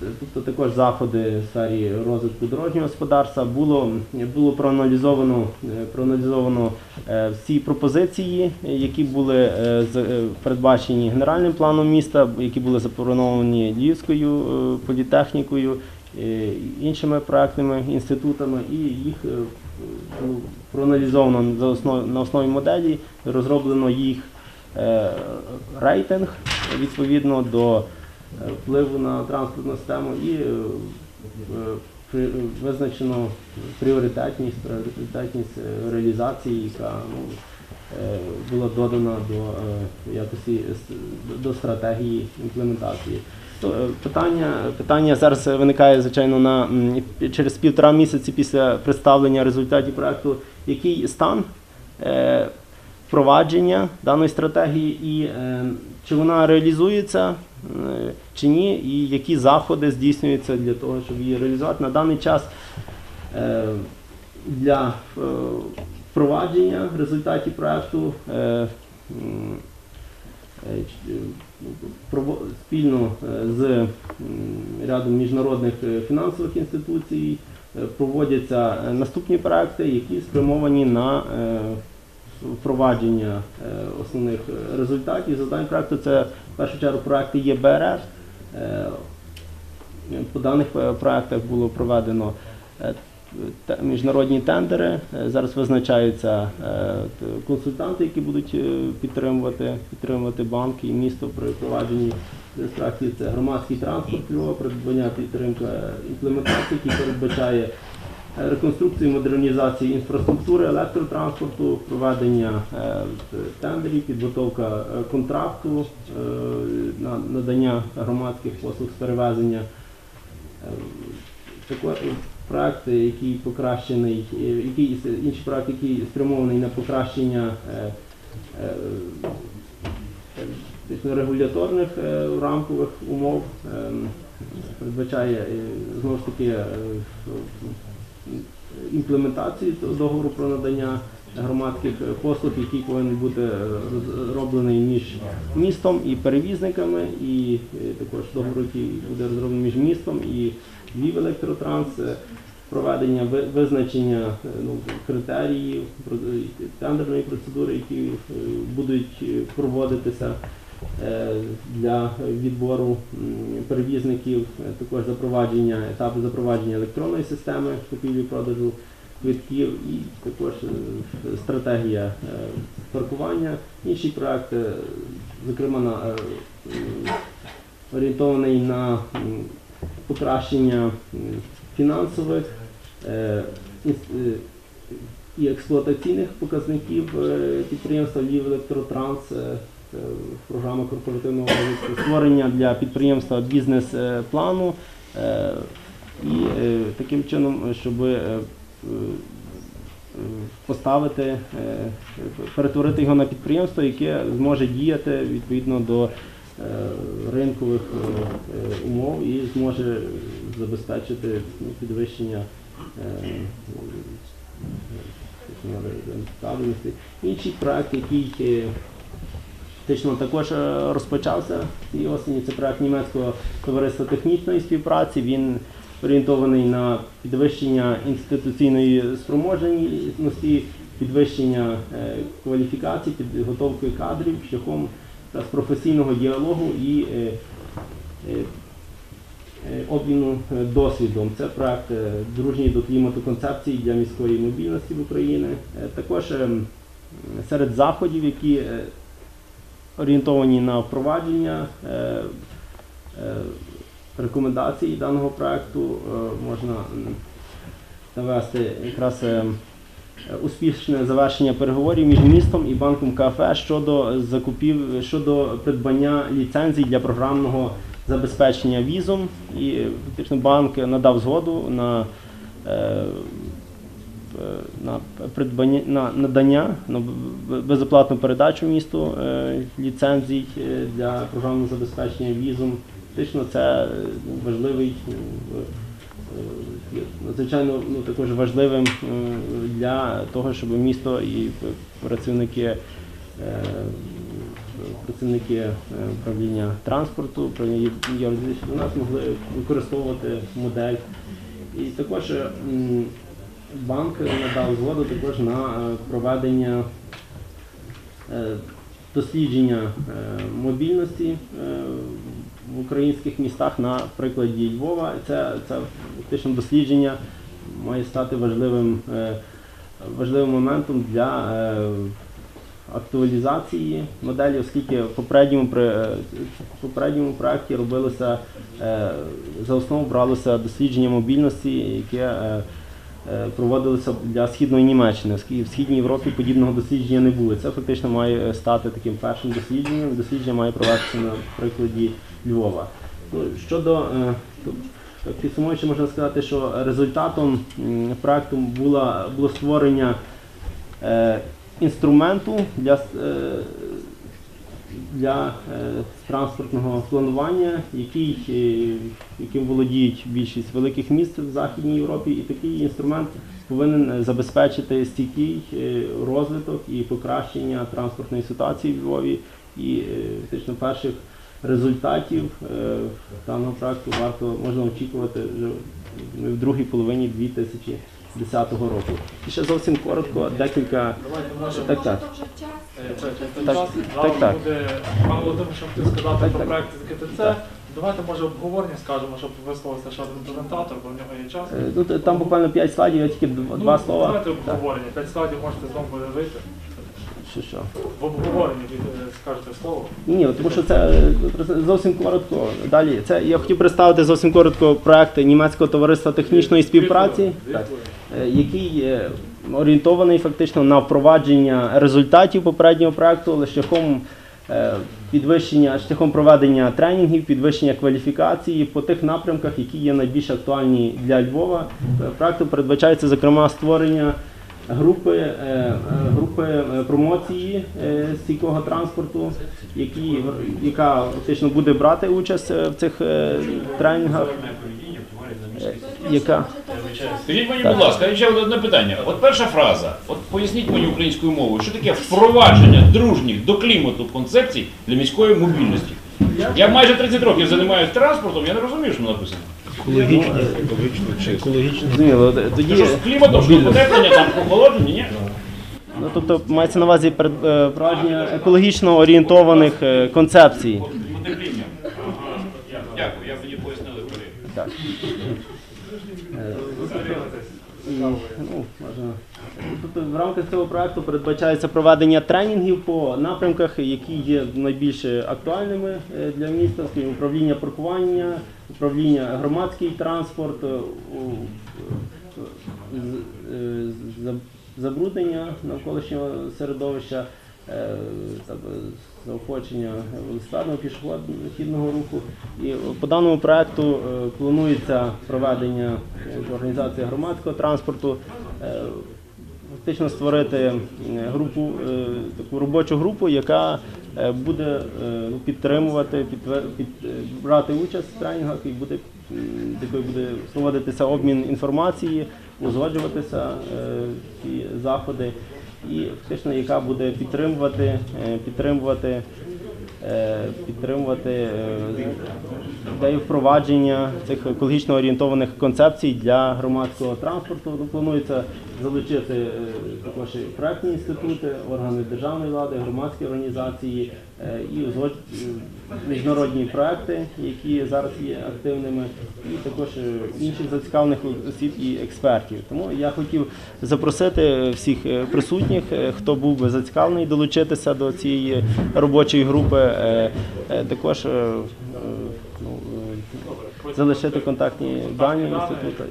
тобто також заходи в сфері розвитку дорожнього господарства. Було, було проаналізовано, е, проаналізовано е, всі пропозиції, які були е, передбачені генеральним планом міста, які були запропоновані Львівською політехнікою, іншими проектними інститутами, і їх було проаналізовано на основі моделі, розроблено їх рейтинг відповідно до впливу на транспортну систему і е, е, визначено пріоритетність, пріоритетність е, реалізації, яка ну, е, була додана до е, якості до стратегії імплементації. То, е, Питання, питання зараз виникає, звичайно, на, через півтора місяці після представлення результатів проекту, який стан е, впровадження даної стратегії і е, чи вона реалізується е, чи ні, і які заходи здійснюються для того, щоб її реалізувати. На даний час е, для впровадження результатів прово- спільно з рядом міжнародних фінансових інституцій проводяться наступні проекти, які спрямовані на впровадження е, основних е, результатів завдань проекту. Це в першу чергу проекти ЄБРР. Е, По даних проектах було проведено міжнародні тендери. Зараз визначаються консультанти, які будуть підтримувати, підтримувати банки і місто при впровадженні реєстрації. Це громадський транспорт придбання підтримка імплементації, який передбачає реконструкцію, модернізацію інфраструктури електротранспорту, проведення е, тендерів, підготовка е, контракту е, на надання громадських послуг з перевезення. Також проекти, який покращений, який інший проект, який спрямований на покращення регуляторних рамкових умов, е, передбачає знову ж таки імплементацію цього договору про надання громадських послуг, який повинен бути е, розроблений між містом і перевізниками, і е, також договор, який буде розроблений між містом і Львів електротранс. е, Проведення ви- визначення ну, критеріїв тендерної процедури, які будуть проводитися для відбору перевізників, е, також запровадження етапу запровадження електронної системи купівлі-продажу квитків і також е, стратегія е, паркування. Інші проекти, зокрема, на, е, орієнтований на покращення фінансових е, е, і експлуатаційних показників е, підприємства Львів Електротранс. Е, це програма корпоративного створення для підприємства бізнес-плану е, і е, таким чином, щоб поставити, перетворити його на підприємство, яке зможе діяти відповідно до ринкових умов і зможе забезпечити ну, підвищення е, рентабельності. Інший проект, який фактично також е, розпочався цієї осені. Це проект німецького товариства технічної співпраці. Він орієнтований на підвищення інституційної спроможності, підвищення е, кваліфікації, підготовки кадрів шляхом професійного діалогу і е, обміну досвідом. Це проект дружній до клімату концепції для міської мобільності в Україні. Також е, серед заходів, які орієнтовані на впровадження е, е, рекомендацій даного проекту, е, можна навести якраз успішне завершення переговорів між містом і банком КФ щодо закупів щодо придбання ліцензій для програмного забезпечення візом. І фактично банк надав згоду на на придбання на надання на безоплатну передачу місту е, ліцензій е, для програмного забезпечення візом. Фактично це е, важливий е, е, надзвичайно ну, також важливим е, для того, щоб місто і працівники е, працівники е, управління транспорту, управління юридичних до нас могли використовувати модель. І також е, банк надав згоду також на е, проведення е, дослідження е, мобільності в українських містах на прикладі Львова. Це, це фактично дослідження має стати важливим, важливим моментом для актуалізації моделі, оскільки в попередньому, попередньому проєкті робилося за основу бралося дослідження мобільності, яке е, е, для східної Німеччини, в східній Європі подібного дослідження не було. Це фактично має стати таким першим дослідженням. Дослідження має провестися на прикладі Львова. Ну, щодо е, підсумуючи, можна сказати, що результатом була, було створення е, інструменту для, е, для е, транспортного планування, який, е, яким володіють більшість великих міст в Західній Європі, і такий інструмент повинен е, забезпечити стійкий розвиток і покращення транспортної ситуації в Львові і фактично перших результатів даного проекту варто можна очікувати вже в другій половині 2010 року. І ще зовсім коротко декілька Давайте так, так. Е, Так, так, так. буде пан Володимир, що хотів сказати Так, про так. проект з КТЦ. Так. Давайте може обговорення скажемо, щоб висловився ще один презентатор, бо в нього є час. Е, Ну, т- там буквально 5 слайдів, я тільки дв- Ну, два слова. Давайте Так, обговорення. П'ять слайдів можете знову буде вийти. що, що. В обговоренні е, скажете слово. Ні, ні, тому що це е, зовсім коротко. Далі, це я хотів представити зовсім коротко проект німецького товариства технічної співпраці, Дві так, хвилини. е, який е, орієнтований фактично на впровадження результатів попереднього проекту але шляхом е, підвищення, шляхом проведення тренінгів, підвищення кваліфікації по тих напрямках, які є найбільш актуальні для Львова. Е, Проекту передбачається зокрема створення групи, е, групи промоції стійкого транспорту, які, яка фактично буде брати участь в цих тренінгах. Яка? Скажіть мені, Так. будь ласка, ще одне питання. От перша фраза. От поясніть мені українською мовою, що таке впровадження дружніх до клімату концепцій для міської мобільності. Я майже 30 років займаюся транспортом, я не розумію, що написано. Зрозуміло, тоді. Що з кліматом, що потеплення, там охолодження, ні? Ну, тобто мається на увазі е, впровадження екологічно орієнтованих е, концепцій. Потепління. Дякую, я мені пояснили. Так. Ну. Тобто в рамках цього проекту передбачається проведення тренінгів по напрямках, які є найбільш актуальними е, для міста, управління паркування, управління громадський транспорт, е, е, забруднення навколишнього середовища, заохочення велосипедного пішохідного руху. І по даному проекту е, планується проведення е, організації громадського транспорту. е, Фактично створити е, групу, е, таку робочу групу, яка е, буде е, ну, підтримувати, під, е, брати участь в тренінгах і буде, м, такою буде проводитися обмін інформації, узгоджуватися е, ці заходи, і фактично яка буде підтримувати, е, підтримувати, е, підтримувати е, ідею впровадження цих екологічно орієнтованих концепцій для громадського транспорту. Ну, планується залучити е, також і проектні інститути, органи державної влади, громадські організації е, і міжнародні проекти, які зараз є активними, і також е, інших зацікавлених осіб і експертів. Тому я хотів запросити всіх присутніх, хто був би зацікавлений долучитися до цієї робочої групи. Також ну, залишити контактні дані інституту.